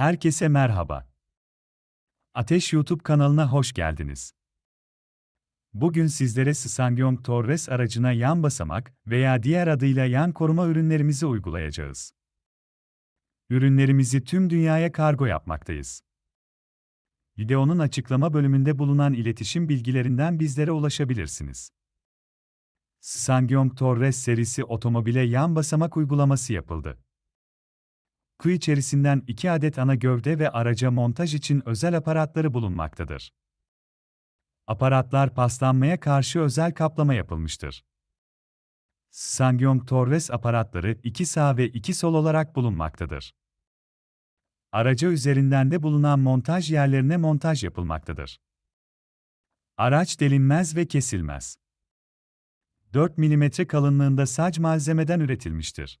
Herkese merhaba. Ateş YouTube kanalına hoş geldiniz. Bugün sizlere Sangyong Torres aracına yan basamak veya diğer adıyla yan koruma ürünlerimizi uygulayacağız. Ürünlerimizi tüm dünyaya kargo yapmaktayız. Videonun açıklama bölümünde bulunan iletişim bilgilerinden bizlere ulaşabilirsiniz. Sangyong Torres serisi otomobile yan basamak uygulaması yapıldı. Kuyu içerisinden 2 adet ana gövde ve araca montaj için özel aparatları bulunmaktadır. Aparatlar paslanmaya karşı özel kaplama yapılmıştır. Sangyong Torres aparatları 2 sağ ve 2 sol olarak bulunmaktadır. Araca üzerinden de bulunan montaj yerlerine montaj yapılmaktadır. Araç delinmez ve kesilmez. 4 mm kalınlığında sac malzemeden üretilmiştir.